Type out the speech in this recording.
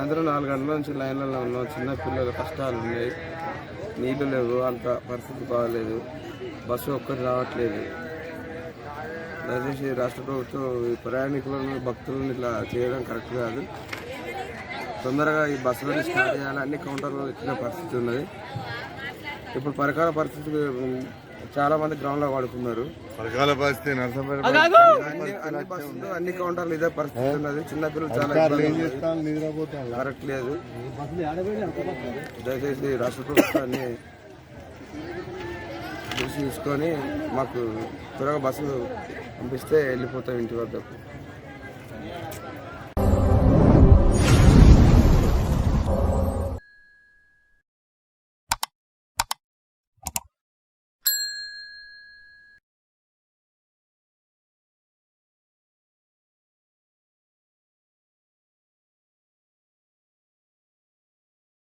సాయంత్రం నాలుగు గంటల నుంచి లైన్లలో ఉన్నాం. చిన్న పిల్లల కష్టాలు ఉన్నాయి. నీళ్ళు లేవు. అంత పరిస్థితి బాగాలేదు బస్సు ఒక్కటి రావట్లేదు. దయచేసి రాష్ట్ర ప్రభుత్వం ఈ ప్రయాణికులను భక్తులను ఇట్లా చేయడం కరెక్ట్ కాదు. తొందరగా ఈ బస్సులను స్టార్ట్ చేయాలని అన్ని ఇచ్చిన పరిస్థితి ఉన్నది. ఇప్పుడు పరికాల పరిస్థితి చాలా మంది గ్రౌండ్లో వాడుతున్నారు. పరకాల పరిస్థితి నరసంపేట అన్ని అన్ని బస్సులు అన్ని కౌంటర్లు ఇదే పరిస్థితి ఉన్నది. చిన్న పిల్లలు చాలా కరెక్ట్ లేదు. దయచేసి రాష్ట్ర ప్రభుత్వాన్ని దృష్టి తీసుకొని మాకు త్వరగా బస్సులు పంపిస్తే వెళ్ళిపోతాం ఇంటి వద్దకు.